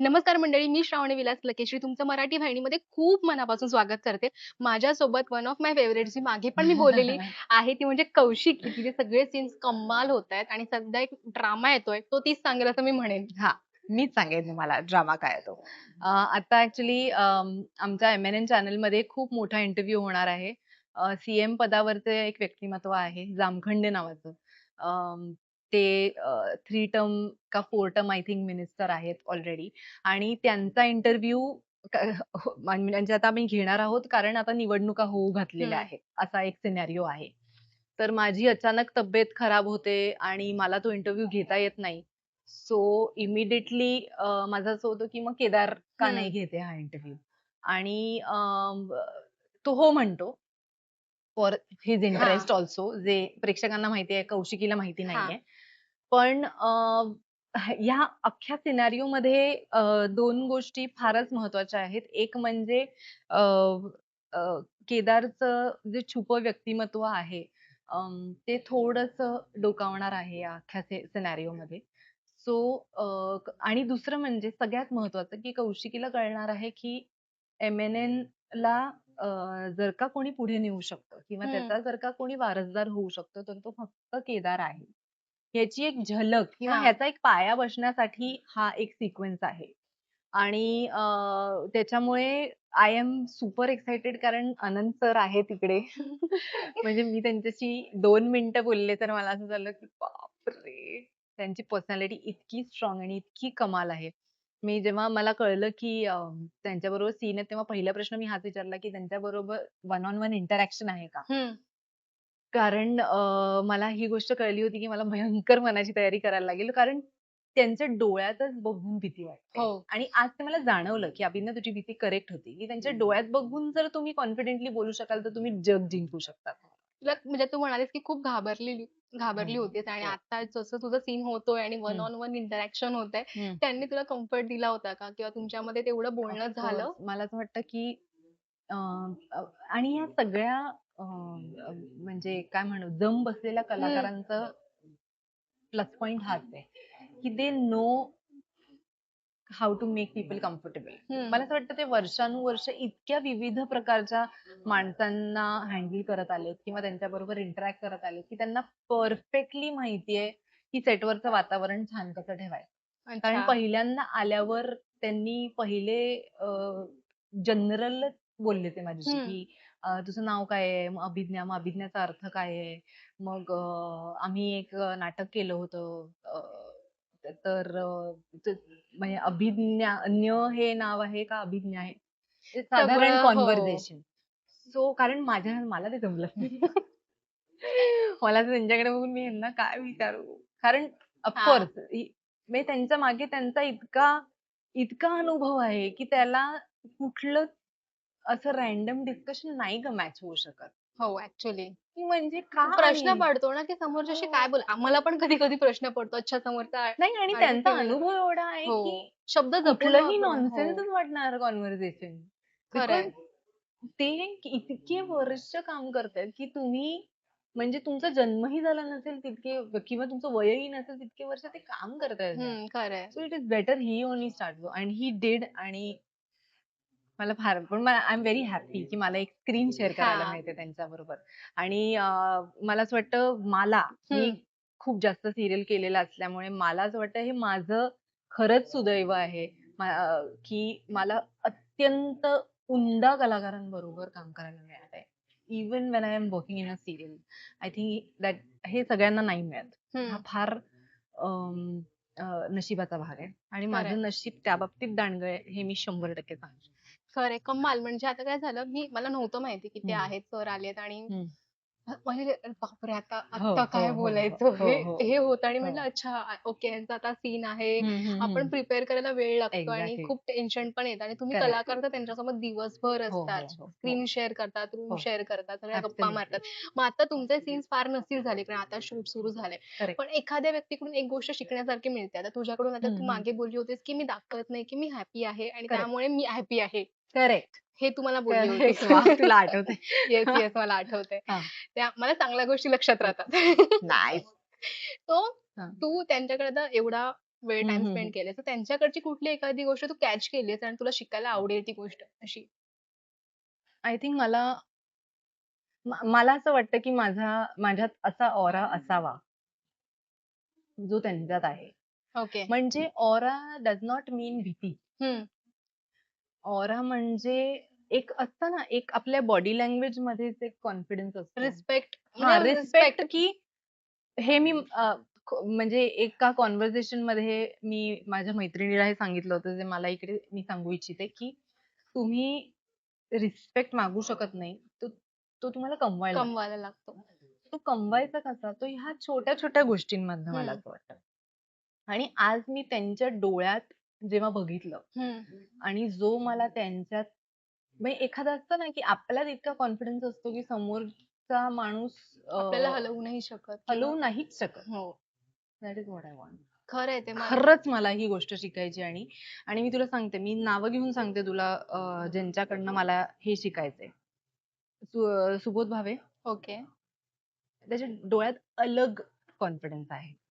नमस्कार मंडळी, मी श्रावणी विलास लकेश्री तुमचं मराठी वाहिनीमध्ये खूप मनापासून स्वागत करते. माझ्यासोबत वन ऑफ माय फेव्हरेट जी मागे पण मी बोललेली आहे ती म्हणजे कौशिकी. तिचे सगळे सीन्स कमाल होतायत आणि सध्या एक ड्रामा येतोय, तो तीच सांगेल असं मी म्हणेन. हां, मीच सांगेन तुम्हाला ड्रामा काय आहे तो. अ, आता ॲक्चुअली आमच्या एम-एन-एन चॅनलमध्ये खूप मोठा इंटरव्ह्यू होणार आहे. सीएम पदावरचे एक व्यक्तिमत्व आहे जामखंडे नावाचं. ते थ्री टर्म का four term I think minister आहेत ऑलरेडी आणि त्यांचा इंटरव्ह्यू म्हणजे आता आम्ही घेणार आहोत कारण आता निवडणुका होऊ घातलेल्या हं. आहेत. असा एक सिनेरिओ आहे. तर माझी अचानक तब्येत खराब होते आणि मला तो इंटरव्ह्यू घेता येत नाही. सो इमिडिएटली माझं असं होतं, की मग केदार का हं. नाही घेते हा इंटरव्ह्यू आणि तो हो म्हणतो. फॉर हिज इंटरेस्ट हां. ऑल्सो जे प्रेक्षकांना माहिती आहे, कौशिकीला माहिती हां. नाहीये. पण ह्या अख्ख्या सिनेरिओमध्ये अ, 2 गोष्टी फारच महत्त्वाच्या आहेत. एक म्हणजे अ, अ, केदारचं जे छुपं व्यक्तिमत्व आहे अं, ते थोडंसं डोकावणार आहे या अख्ख्या सि सिनेरिओमध्ये. सो आणि दुसरं म्हणजे सगळ्यात महत्त्वाचं, की कौशिकीला कळणार आहे, की एम-एन-एनला अ, जर का कोणी पुढे नेऊ शकतं किंवा हं. त्याचा जर का कोणी वारसदार होऊ शकतो, तर तो फक्त केदार आहे. ह्याची एक झलक किंवा हां. ह्याचा एक पाया बसण्यासाठी हा एक सिक्वेन्स आहे. आणि अ, त्याच्यामुळे आय एम सुपर एक्साइटेड कारण अनंत सर आहे तिकडे. म्हणजे मी त्यांच्याशी 2 मिनिटं बोलले तर मला असं झालं, की बापरे! त्यांची पर्सनॅलिटी इतकी स्ट्राँग आणि इतकी कमाल आहे. मी जेव्हा मला कळलं, की अ, त्यांच्याबरोबर सीन आहे, तेव्हा पहिला प्रश्न मी हाच विचारला, की त्यांच्याबरोबर वन ऑन वन इंटरॅक्शन आहे का? हं. कारण अ, मला ही गोष्ट कळली होती, की मला भयंकर मनाची तयारी करायला लागेल. कारण त्यांच्या डोळ्यातच बघून भीती वाटते. हो. आणि आज ते मला जाणवलं, की अभिनय तुझी भीती करेक्ट होती, की त्यांच्या डोळ्यात बघून जर तुम्ही कॉन्फिडेंटली बोलू शकाल, तर तुम्ही जग जिंकू शकता. तुला म्हणजे तू म्हणालीस, की खूप घाबरलेली घाबरली हं. होतीस आणि हो. आता जसं तुझं सीन होतोय आणि वन हं. ऑन वन इंटरॅक्शन होतंय, हं. त्यांनी तुला कम्फर्ट दिला होता का? किंवा तुमच्यामध्ये तेवढं बोलणं झालं? कोर्स. मला असं वाटतं, की अ, अ, आणि या सगळ्या म्हणजे काय म्हणू जम बसलेल्या. कलाकारांचं प्लस पॉइंट हाच आहे, की they know how to make people comfortable. मला असं वाटतं ते वर्षानुवर्ष इतक्या विविध प्रकारच्या माणसांना हँडल करत आलेत किंवा त्यांच्याबरोबर इंटरॅक्ट करत आलेत, की त्यांना परफेक्टली माहिती आहे, की सेटवरचं वातावरण छान कसं ठेवायचं. कारण. पहिल्यांदा आल्यावर त्यांनी पहिले जनरल बोलले ते माझ्याशी, हं. की अ, तुझं नाव काय आहे? मग अभिज्ञा. मग अभिज्ञाचा अर्थ काय आहे? मग अ, आम्ही एक अ, नाटक केलं होतं. अ, तर अ, त म्हणजे अभिज्ञा न्य हे नाव आहे का अभिज्ञा आहे? ते साधारण सगळं हो. कन्व्हर्सेशन. सो कारण माझ्या मला ते जमलं नाही. मला त्यांच्याकडे बघून मी ह्यांना काय विचारू? कारण ऑफ हां. कोर्स म्हणजे त्यांच्या मागे त्यांचा इतका इतका अनुभव आहे, की त्याला कुठलं असं रँडम डिस्कशन नाही ग मॅच होऊ शकत. हो, ॲक्चुअली. की म्हणजे का प्रश्न आणि पडतो ना, की समोरच्याशी हो. काय बोल आम्हाला पण कधी-कधी प्रश्न पडतो. अच्छा समोरचा नाही आणि आणि त्यांचा अनुभव एवढा आहे, हो. की शब्द कुठलंही वापरणं. नॉनसेन्सच हो. वाटणार कन्व्हर्सेशन. खरंय. ते इतके वर्ष काम करतायत, की तुम्ही म्हणजे तुमचा जन्मही झाला नसेल तितके किंवा तुमचं वयही नसेल तितके वर्ष ते काम करतायत. हं, खरंय. So it is better he only start and he did आणि मला फार पण मला आय एम व्हेरी हॅपी, की मला एक स्क्रीन शेअर करायला हां. मिळते त्यांच्याबरोबर. आणि अ, मला असं वाटतं मला मी. खूप जास्त सीरियल केलेलं असल्यामुळे मला असं वाटतं हे माझं खरंच सुदैव आहे. मा अ, की मला अत्यंत उमदा कलाकारांबरोबर काम करायला मिळालंय. Even when I am working in a serial. I think that हे सगळ्यांना नाही मिळत. हा. फार अ, नशिबाचा भाग आहे आणि खरंय. माझं नशीब त्या बाबतीत दांडगं आहे हे मी 100% सांगेन. खरंय. कमाल म्हणजे आता काय झालं, मी मला नव्हतं माहिती की ते हं. आहेत, सर आलेत आणि हं. म्हणजे बापरे! आता हो, आता हो, काय हो, बोलायचं हो, हे हो, हे होतं आणि हो. म्हटलं अच्छा ओके यांचा आता सीन आहे. हं, हं, आपण हं. प्रिपेअर करायला वेळ लागतो आणि एक्झॅक्टली. खूप टेन्शन पण येतं आणि तुम्ही करेक्ट. कलाकार तर त्यांच्यासोबत दिवसभर हो, असतात. हो, हो. स्क्रीन शेअर करतात, रूम हो. शेअर करतात, सगळ्या गप्पा ॲब्सोल्युटली. मारतात. मग आता तुमचे सीन्स फार नसतील झाले कारण आता शूट सुरू. करेक्ट. पण एखाद्या व्यक्तीकडून एक गोष्ट शिकण्यासारखी मिळते. आता तुझ्याकडून आता हं, तू हं. मागे बोलली होतीस, की मी दाखवत नाही, की मी हॅपी आहे आणि करेक्ट. त्यामुळे मी हॅपी आहे. करेक्ट. हे तू मला बोलली होतीस. करेक्ट. वाह! तुला आठवतंय. Yes, yes. मला आठवतंय. हां. त्या मला चांगल्या गोष्टी लक्षात राहतात. नाईस. तो हां. तू त्यांच्याकडे एवढा वेळ टाइम स्पेंड. केलेस तर त्यांच्याकडची कुठली एखादी गोष्ट तू कॅच केलीस आणि तुला शिकायला आवडेल ती गोष्ट अशी आय थिंक मला म- मला असं वाटतं की माझा माझ्यात असा ऑरा असावा जो त्यांच्यात आहे ओके म्हणजे ऑरा डज नॉट मीन भीती ऑरा म्हणजे एक असतं ना एक आपल्या बॉडी लँग्वेज मध्येच एक कॉन्फिडन्स असतो रिस्पेक्ट हा रिस्पेक्ट की हे मी अ, ख- म्हणजे एका कॉन्व्हर्सेशनमध्ये मी माझ्या मैत्रिणीला हे सांगितलं होतं जे मला इकडे मी सांगू इच्छिते की तुम्ही रिस्पेक्ट मागू शकत नाही तो तो तुम्हाला कमवायला लागतो. कमवायला लागतो तो कमवायचा कसा तो ह्या छोट्या छोट्या गोष्टींमधनं मला हम्म. असं वाटतं आणि आज मी त्यांच्या डोळ्यात जेव्हा बघितलं. हम्म. आणि जो मला त्यांच्यात म्हणजे एखादा असतं ना की आपल्यात इतका कॉन्फिडन्स असतो की समोरचा माणूस अ, आपल्याला हलवू नाही शकत हलवू नाहीच शकत. हो. That is what I want खरं आहे ते मला- खरंच मला ही गोष्ट शिकायची आणि आणि मी तुला सांगते मी नावं घेऊन सांगते तुला अ, ज्यांच्याकडनं मला हे शिकायचंय. सु- सुबोध भावे. ओके. त्याच्या डोळ्यात अलग कॉन्फिडन्स आहे.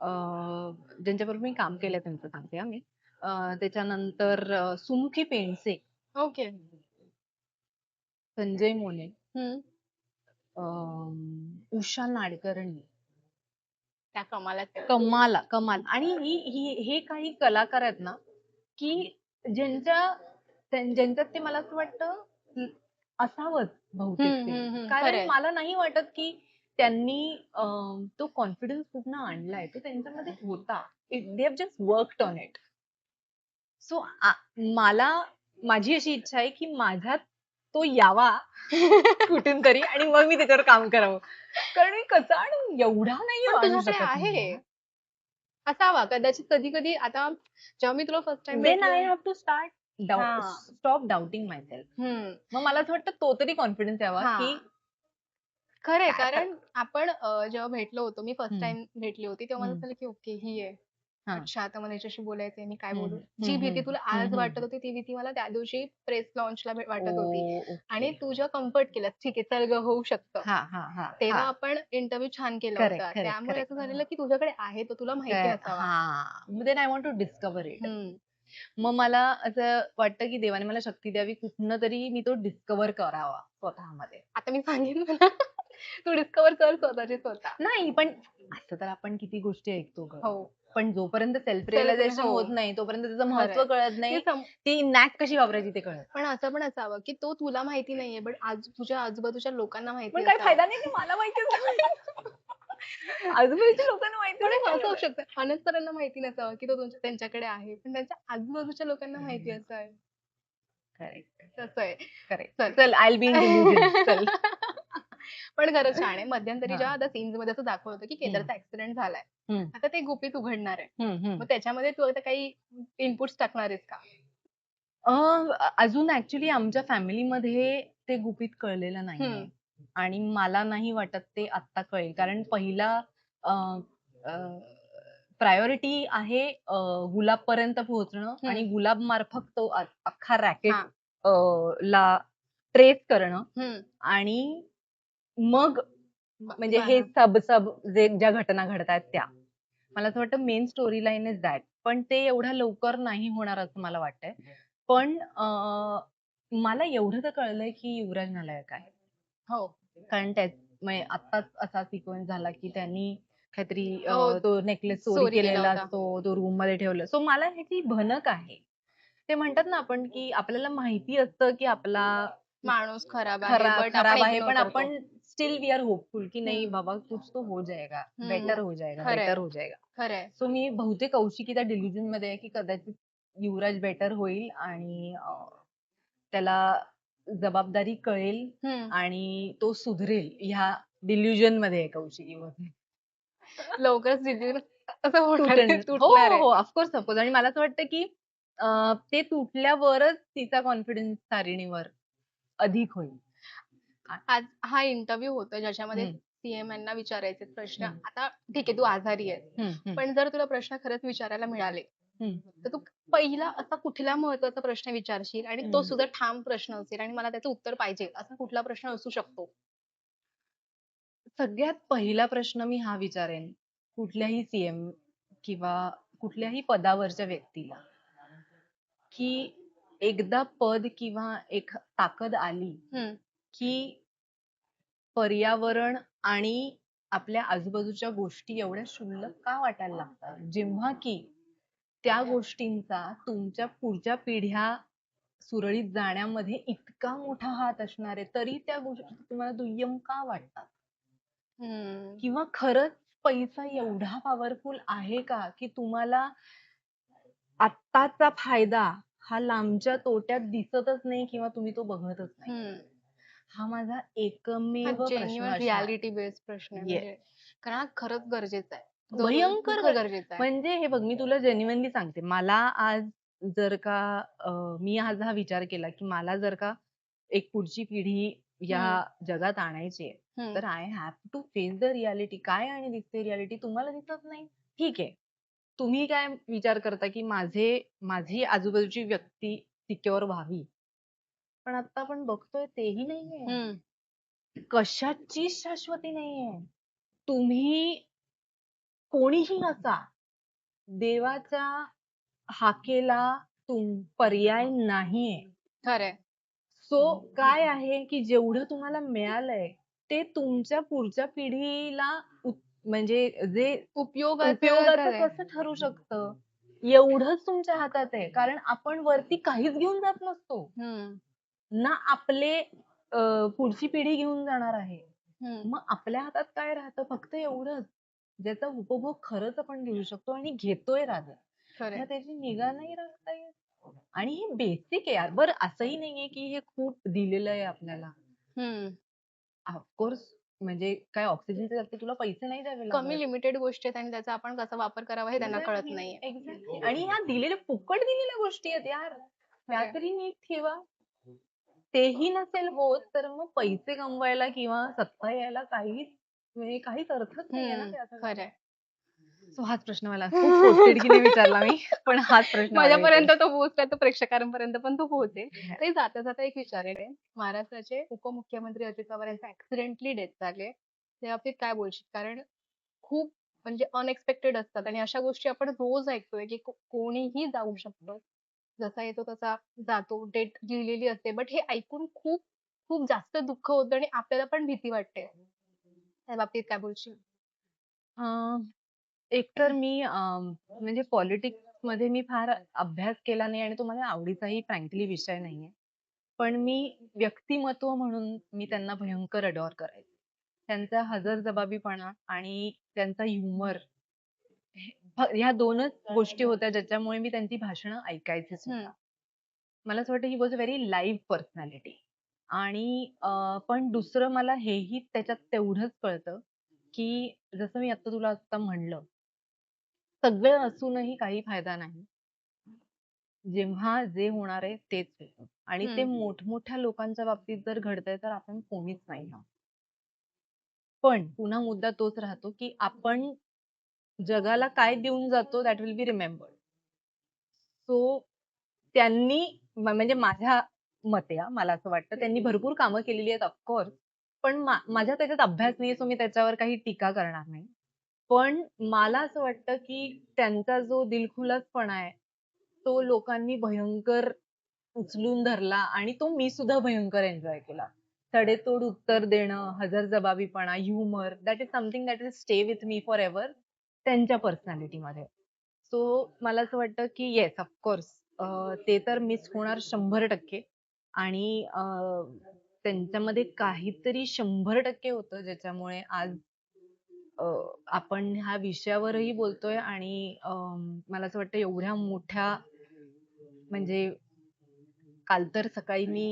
अं, ज्यांच्याबरोबर मी काम केलं त्यांचं सांगते हा मी अं, त्याच्यानंतर अं, सुमुखी पेंडसे ओके संजय मोने हम्म. अं, उषा नाडकर्णी त्या कमालात कमाल कमाल आणि ही ही हे काही कलाकार आहेत ना की ज्यांच्या त्यां- ज्यांच्यात ते मला असं वाटतं असावंच बहुतेक हम्म, ते. हम्म, हम्म. कारण खरंय. मला नाही वाटत की त्यांनी अं, तो कॉन्फिडन्स कुठनं आणलाय तो त्यांच्यामध्ये होता they have just worked on it so मला माझी अशी इच्छा आहे की माझ्यात तो यावा कुठून तरी आणि मग मी त्याच्यावर काम करावं कारण मी कसा आणि एवढा नाही पण आणू तुझ्याकडे शकत आहे मी. असावा कदाचित कधी कधी आता जेव्हा मी तुला first time then I have to start doubt, हा. stop doubting myself. मग मला असं वाटतं तो तरी कॉन्फिडन्स यावा हा. की खरंय कारण आपण अं, जेव्हा भेटलो होतो मी फर्स्ट. टाइम भेटली होती तेव्हा मला. झालं की ओके ही आहे हा. अच्छा आता मला याच्याशी बोलायचंय मी काय बोलू जी भीती तुला आज. वाटत होती ती भीती मला त्या दिवशी प्रेस लॉन्चला वाटत होती. आणि तू जेव्हा कम्फर्ट केलं ठीक आहे चल ग होऊ शकतं हा हा हा तेव्हा हा. आपण इंटरव्ह्यू छान केला होता त्यामुळे. असं झालेलं की तुझ्याकडे आहे तो तुला माहिती असावा हा then I want to discover it. मग मला असं वाटतं की देवाने मला शक्ती द्यावी कुठनं तरी मी तो डिस्कवर करावा स्वतःमध्ये आता मी सांगितलं ना तू डिस्कवर कर स्वतःची स्वतः नाही पण असं तर आपण किती गोष्टी ऐकतो ग. हो पण जोपर्यंत सेल्फ रिअलायझेशन हो. होत नाही तोपर्यंत त्याचं महत्त्व. कळत नाही ती नॅक कशी वापरायची ते कळत पण असं पण असावं की तो तुला माहिती नाहीये बट आज तुझ्या आजूबाजूच्या लोकांना माहिती असावं. फायदा नाही मला माहिती आजूबाजूच्या लोकांना माहिती पण नाही असं होऊ. शकतं अनंत सरांना माहिती नसावं की तो तुमच्या- त्यांच्याकडे आहे पण त्यांच्या आजूबाजूच्या लोकांना माहिती असं आहे Correct, तसं आहे. चल. चल आय बी चल पण खरंच छान आहे मध्यंतरी. जेव्हा आता सीन्समध्ये असं दाखवलं होतं की केदारचा ऍक्सिडेंट झालाय. आता ते गुपित उघडणार आहे. मग त्याच्यामध्ये तू आता काही इनपुट्स टाकणार आहेस का अं, अजून ऍक्च्युली आमच्या फॅमिलीमध्ये ते गुपित कळलेलं नाही. आणि मला नाही वाटत ते आत्ता कळेल कारण पहिला प्रायोरिटी आहे गुलाब पर्यंत पोहोचणं आणि गुलाब मार्फत तो अख्खा रॅकेट. ला ट्रेस करणं. आणि मग म्हणजे. हे सब सब जे ज्या घटना घडतायत त्या. मला असं वाटतं main story line is that पण ते एवढ्या लवकर नाही होणार असं मला वाटतंय. पण अं, मला एवढं तर कळलंय की युवराज नालायक आहे. हो. कारण त्या म्हणजे आत्ताच असा सिक्वेन्स झाला की त्यांनी काहीतरी हो, तो नेकलेस चोरी चोरी केला केलेला. असतो तो रूममध्ये ठेवलं. सो मला ह्याची भनक आहे. ते म्हणतात ना आपण की आपल्याला माहिती असतं की आपला माणूस खराब आहे पण. आपण स्टिल वी आर होपफुल की नाही. बाबा कुछ तो हो जाएगा. बेटर हो जाएगा. बेटर हो जाएगा सो मी बहुतेक कौशिकी त्या डिल्युजनमध्ये आहे की कदाचित युवराज बेटर होईल आणि त्याला जबाबदारी कळेल. आणि तो सुधरेल ह्या डिल्युजनमध्ये आहे कौशिकी मध्ये लवकरच आहे, तुटण- हो. हो ऑफकोर्स सपोज आणि मला असं वाटतं की ते तुटल्यावरच तिचा कॉन्फिडन्स तारिणीवर अधिक होईल आज हा इंटरव्ह्यू होतो ज्याच्यामध्ये हम्म. सीएम यांना विचारायचे प्रश्न हम्म. आता ठीक आहे तू आजारी आहे हम्म, हम्म, पण जर तुला प्रश्न खरंच विचारायला मिळाले. तर तू पहिला असा कुठला महत्त्वाचा प्रश्न विचारशील आणि तो हम्म. सुद्धा ठाम प्रश्न असेल आणि मला त्याचं उत्तर पाहिजे असा कुठला प्रश्न असू शकतो सगळ्यात पहिला प्रश्न मी हा विचारेन कुठल्याही सीएम किंवा कुठल्याही पदावरच्या व्यक्तीला की एकदा पद किंवा एक ताकद आली हम्म. की पर्यावरण आणि आपल्या आजूबाजूच्या गोष्टी एवढ्या क्षुल्लक का वाटायला लागतात जेव्हा की त्या गोष्टींचा तुमच्या पुढच्या पिढ्या सुरळीत जाण्यामध्ये इतका मोठा हात असणार आहे तरी त्या गोष्टी तुम्हाला दुय्यम का वाटतात हम्म. किंवा खरंच पैसा एवढा पॉवरफुल आहे का की तुम्हाला आत्ताचा फायदा हा लांबच्या तोट्यात दिसतच नाही किंवा तुम्ही तो बघतच नाही हम्म. हा माझा एकमेव प्रश्न. रियालिटी बेस्ड प्रश्न आहे Yes. म्हणजे कारण हा खरंच गरजेचा आहे. भयंकर गरजेचं आहे. म्हणजे हे बघ मी तुला जेन्युइनली सांगते. मला आज जर का अं, मी आज हा विचार केला की मला जर का एक पुढची पिढी या जगात आणायची आहे हम्म. तर I have to face the reality काय आणि दिसते रियालिटी तुम्हाला दिसत नाही. ठीक आहे. तुम्ही काय विचार करता की माझे माझी आजूबाजूची व्यक्ती सिक्युअर व्हावी? पण आता आपण बघतोय तेही नाहीये. हम्म. कशाची शाश्वती नाहीये. तुम्ही कोणीही असा देवाच्या हाकेला तुम पर्याय नाहीये. खरंय. सो काय आहे की जेवढं तुम्हाला मिळालंय ते तुमच्या पुढच्या पिढीला उप- म्हणजे जे उपयोगाचं खरंय. कसं ठरू शकतं? एवढंच तुमच्या हातात आहे. कारण आपण वरती काहीच घेऊन जात नसतो. ना आपले अं, पुढची पिढी घेऊन जाणार आहे. हम्म. मग आपल्या हातात काय राहतं? फक्त एवढंच. ज्याचा उपभोग खरंच आपण घेऊ शकतो आणि घेतोय राजा. त्याची निगा नाही राखता येत. आणि हे बेसिक आहे यार. बरं असंही नाहीये की हे खूप दिलेलं आहे आपल्याला. ऑफकोर्स म्हणजे काय ऑक्सिजनचे जास्त तुला पैसे नाही द्यावे कमी. लिमिटेड गोष्टी आहेत आणि त्याचा आपण कसा वापर करावा हे त्यांना कळत नाहीये. exactly. आणि ह्या दिलेल्या फुकट दिलेल्या गोष्टी आहेत यार. त्या खरंय. तरी नीट ठेवा. तेही नसेल होत तर मग पैसे कमवायला किंवा सत्ता यायला काहीच म्हणजे काहीच अर्थच नाहीये ना. त्याचा. खरंय So हाच प्रश्न मला खूप पोटतिडकीने विचारला मी पण हाच प्रश्न मला माझ्यापर्यंत तो पोहोचला तर प्रेक्षकांपर्यंत पण तो पोहोचेल. तरी जाता जाता एक विचारेल. महाराष्ट्राचे उपमुख्यमंत्री अजित पवार यांचा ऍक्सिडेंटली डेथ झाली त्या बाबतीत काय बोलशील कारण खूप म्हणजे अनएक्सपेक्टेड असतात आणि अशा गोष्टी आपण रोज ऐकतोय की को- कोणीही जाऊ शकतो जसा येतो तसा जातो डेट लिहिलेली असते. बट हे ऐकून खूप खूप जास्त दुःख होतं आणि आपल्याला पण भीती वाटते. त्या बाबतीत काय बोलशील? एक एकतर मी म्हणजे पॉलिटिक्समध्ये मी फार अभ्यास केला नाही आणि तो माझ्या आवडीचाही फ्रँकली विषय नाहीये. पण मी व्यक्तिमत्व म्हणून मी त्यांना भयंकर अडॉर करायचे. त्यांचा हजरजबाबीपणा आणि त्यांचा ह्युमर ह्या दोनच गोष्टी होत्या ज्याच्यामुळे मी त्यांची भाषणं ऐकायची हम्म. मला असं वाटतं he was a very live personality. आणि पण दुसरं मला हेही त्याच्यात तेवढंच कळतं की जसं मी आता तुला आता म्हणलं सगळं असूनही काही फायदा नाही. जेव्हा जे होणार आहे तेच आणि ते. मोठमोठ्या लोकांच्या बाबतीत जर घडतंय तर आपण कोणीच नाही आहोत. पण पुन्हा मुद्दा तोच राहतो की आपण जगाला काय देऊन जातो that will be remembered so त्यांनी म्हणजे माझ्या मते मला असं वाटतं त्यांनी भरपूर कामं केलेली आहेत ऑफकोर्स पण माझ्या त्याच्यात अभ्यास नाही सो मी त्याच्यावर काही टीका करणार नाही. पण मला असं वाटतं की त्यांचा जो दिलखुलासपणा आहे तो लोकांनी भयंकर उचलून धरला आणि तो मी सुद्धा भयंकर एन्जॉय केला. सडेतोड उत्तर देणं हजर जबाबीपणा humour that is something that is stay with me for ever त्यांच्या पर्सनॅलिटीमध्ये सो मला असं वाटतं की येस ऑफकोर्स ते तर मिस होणार शंभर टक्के. आणि अं, त्यांच्यामध्ये काहीतरी शंभर टक्के होतं ज्याच्यामुळे आज अं, आपण ह्या विषयावरही बोलतोय आणि अं, मला असं वाटतं एवढ्या मोठ्या म्हणजे काल तर सकाळी मी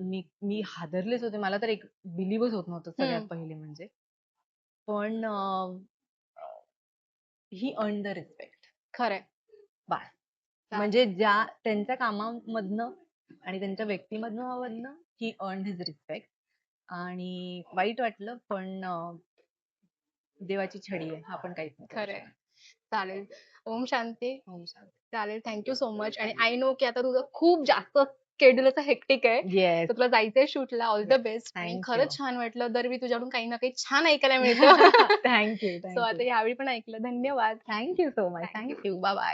मी मी हादरलेच होते. मला तर एक बिलीव्हच होत नव्हतं सगळ्यात. पहिले म्हणजे. पण ही अर्न द रिस्पेक्ट खरंय. बास म्हणजे ज्या त्यांच्या कामामधनं आणि त्यांच्या व्यक्तिमत्वामधनं ही अर्न हिज रिस्पेक्ट आणि वाईट वाटलं पण अं, देवाची छडी आहे आपण काहीच नाही करू खरंय. चालेल. ओम शांती. ओम शांती. चालेल थँक्यू सो मच आणि आय नो की आता तुझं खूप जास्त शेड्यूल असं हेक्टिक आहे. येस तर तुला जायचंय शूटला. ऑल द Yes, बेस्ट आणि thank खरंच. छान वाटलं. दरवेळी तुझ्याकडून काही ना काही छान ऐकायला मिळतं. थँक्यू सो आता यावेळी पण ऐकलं. धन्यवाद. Thank you so much. Thank you bye bye